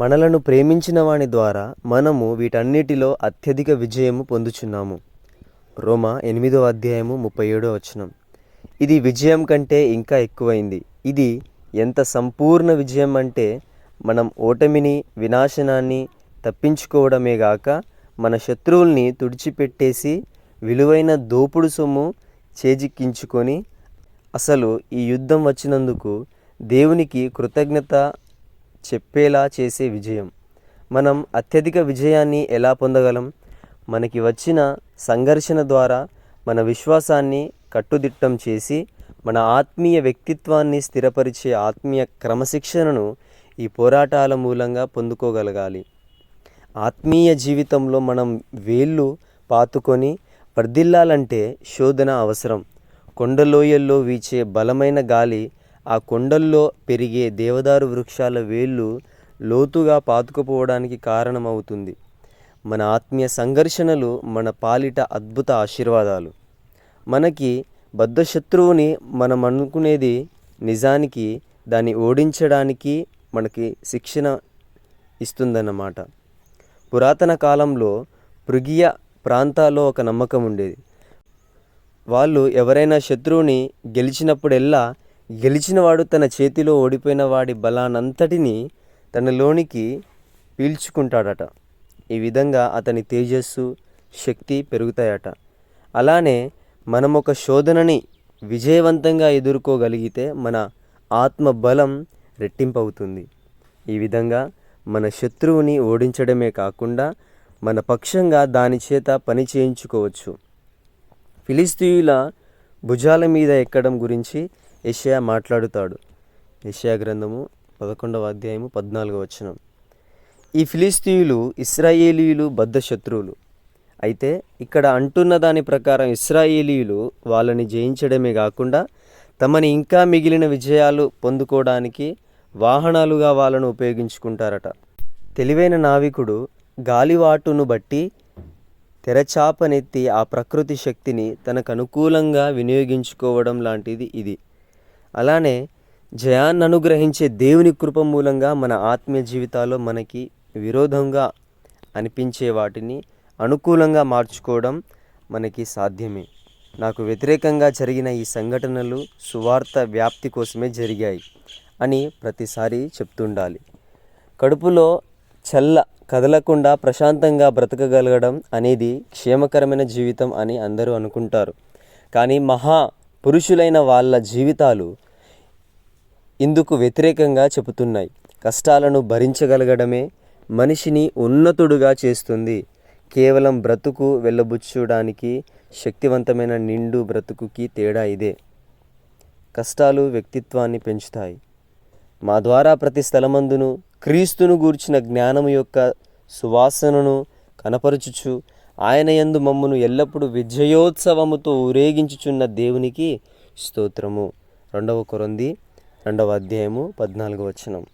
మనలను ప్రేమించిన వాని ద్వారా మనము వీటన్నిటిలో అత్యధిక విజయము పొందుచున్నాము. రోమ ఎనిమిదో అధ్యాయము ముప్పై ఏడో వచనం. ఇది విజయం కంటే ఇంకా ఎక్కువైంది. ఇది ఎంత సంపూర్ణ విజయం అంటే మనం ఓటమిని వినాశనాన్ని తప్పించుకోవడమే గాక మన శత్రువుల్ని తుడిచిపెట్టేసి విలువైన దోపుడు సొమ్ము చేజిక్కించుకొని అసలు ఈ యుద్ధం వచ్చినందుకు దేవునికి కృతజ్ఞత చెప్పేలా చేసే విజయం. మనం అత్యధిక విజయాన్ని ఎలా పొందగలం? మనకి వచ్చిన సంఘర్షణ ద్వారా మన విశ్వాసాన్ని కట్టుదిట్టం చేసి మన ఆత్మీయ వ్యక్తిత్వాన్ని స్థిరపరిచే ఆత్మీయ క్రమశిక్షణను ఈ పోరాటాల మూలంగా పొందుకోగలగాలి. ఆత్మీయ జీవితంలో మనం వేళ్ళు పాతుకొని వర్ధిల్లాలంటే శోధన అవసరం. కొండలోయల్లో వీచే బలమైన గాలి ఆ కొండల్లో పెరిగే దేవదారు వృక్షాల వేళ్ళు లోతుగా పాతుకుపోవడానికి కారణమవుతుంది. మన ఆత్మీయ సంఘర్షణలు మన పాలిట అద్భుత ఆశీర్వాదాలు. మనకి బద్ధ శత్రువుని మనం అనుకునేది నిజానికి దాన్ని ఓడించడానికి మనకి శిక్షణ ఇస్తుందన్నమాట. పురాతన కాలంలో పృగియ ప్రాంతాల్లో ఒక నమ్మకం ఉండేది. వాళ్ళు ఎవరైనా శత్రువుని గెలిచినప్పుడెల్లా గెలిచినవాడు తన చేతిలో ఓడిపోయిన వాడి బలానంతటిని తనలోనికి పీల్చుకుంటాడట. ఈ విధంగా అతని తేజస్సు శక్తి పెరుగుతాయట. అలానే మనం ఒక శోధనని విజయవంతంగా ఎదుర్కోగలిగితే మన ఆత్మ బలం రెట్టింపవుతుంది. ఈ విధంగా మన శత్రువుని ఓడించడమే కాకుండా మన పక్షంగా దాని చేత పని చేయించుకోవచ్చు. ఫిలిస్తీయుల భుజాల మీద ఎక్కడం గురించి యెషయా మాట్లాడుతాడు. యెషయా గ్రంథము పదకొండవ అధ్యాయము పద్నాలుగవ వచనం. ఈ ఫిలిస్తీయులు ఇస్రాయేలీయులు బద్ధ శత్రువులు. అయితే ఇక్కడ అంటున్న దాని ప్రకారం ఇస్రాయేలీయులు వాళ్ళని జయించడమే కాకుండా తమని ఇంకా మిగిలిన విజయాలు పొందుకోవడానికి వాహనాలుగా వాళ్ళను ఉపయోగించుకుంటారట. తెలివైన నావికుడు గాలివాటును బట్టి తెరచాపనెత్తి ఆ ప్రకృతి శక్తిని తనకు అనుకూలంగా వినియోగించుకోవడం లాంటిది ఇది. అలానే జయాన్ని అనుగ్రహించే దేవుని కృప మూలంగా మన ఆత్మీయ జీవితాల్లో మనకి విరోధంగా అనిపించే వాటిని అనుకూలంగా మార్చుకోవడం మనకి సాధ్యమే. నాకు వ్యతిరేకంగా జరిగిన ఈ సంఘటనలు సువార్త వ్యాప్తి కోసమే జరిగాయి అని ప్రతిసారి చెప్తుండాలి. కడుపులో చల్ల కదలకుండా ప్రశాంతంగా బ్రతకగలగడం అనేది క్షేమకరమైన జీవితం అని అందరూ అనుకుంటారు. కానీ మహా పురుషులైన వాళ్ళ జీవితాలు ఇందుకు వ్యతిరేకంగా చెబుతున్నాయి. కష్టాలను భరించగలగడమే మనిషిని ఉన్నతుడుగా చేస్తుంది. కేవలం బ్రతుకు వెళ్ళబుచ్చడానికి శక్తివంతమైన నిండు బ్రతుకుకి తేడా ఇదే. కష్టాలు వ్యక్తిత్వాన్ని పెంచుతాయి. మా ద్వారా ప్రతి స్థలమందును క్రీస్తును గూర్చిన జ్ఞానము యొక్క సువాసనను కనపరుచుచు ఆయన యందు మమ్మను ఎల్లప్పుడూ విజయోత్సవముతో ఊరేగించుచున్న దేవునికి స్తోత్రము. రెండవ కొరంది రెండవ అధ్యాయము పద్నాలుగు వచనం.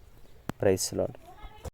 ప్రైస్లాడ్